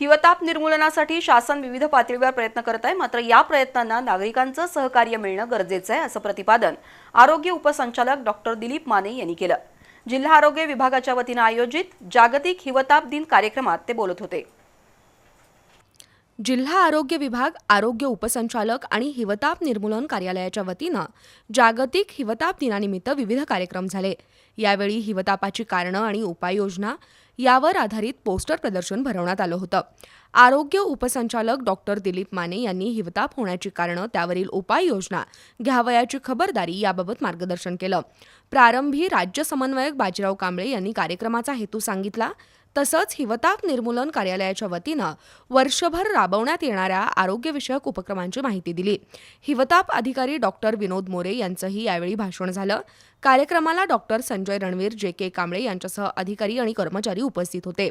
हिवताप निर्मूलनासाठी शासन विविध पातळीवर प्रयत्न करत आहे. मात्र या प्रयत्नांना नागरिकांचं सहकार्य मिळणं गरजेचं आहे असं प्रतिपादन आरोग्य उपसंचालक डॉक्टर दिलीप माने यांनी केलं. जिल्हा आरोग्य विभागाच्या वतीनं आयोजित जागतिक हिवताप दिन कार्यक्रमात ते बोलत होते. जिल्हा आरोग्य विभाग आरोग्य उपसंचालक आणि हिवताप निर्मूलन कार्यालयाच्या वतीनं जागतिक हिवताप दिनानिमित्त विविध कार्यक्रम झाले. यावेळी हिवतापाची कारणं आणि उपाययोजना यावर आधारित पोस्टर प्रदर्शन भरवण्यात आलं होतं. आरोग्य उपसंचालक डॉक्टर दिलीप माने यांनी हिवताप होण्याची कारणं त्यावरील उपाययोजना घ्यावयाची खबरदारी याबाबत मार्गदर्शन केलं. प्रारंभी राज्य समन्वयक बाजीराव कांबळे यांनी कार्यक्रमाचा हेतू सांगितला. तसंच हिवताप निर्मूलन कार्यालयाच्या वतीनं वर्षभर राबवण्यात येणाऱ्या आरोग्यविषयक उपक्रमांची माहिती दिली. हिवताप अधिकारी डॉक्टर विनोद मोरे यांचंही यावेळी भाषण झालं. कार्यक्रमाला डॉक्टर संजय रणवीर जे के कांबळे यांच्यासह अधिकारी आणि कर्मचारी उपस्थित होते.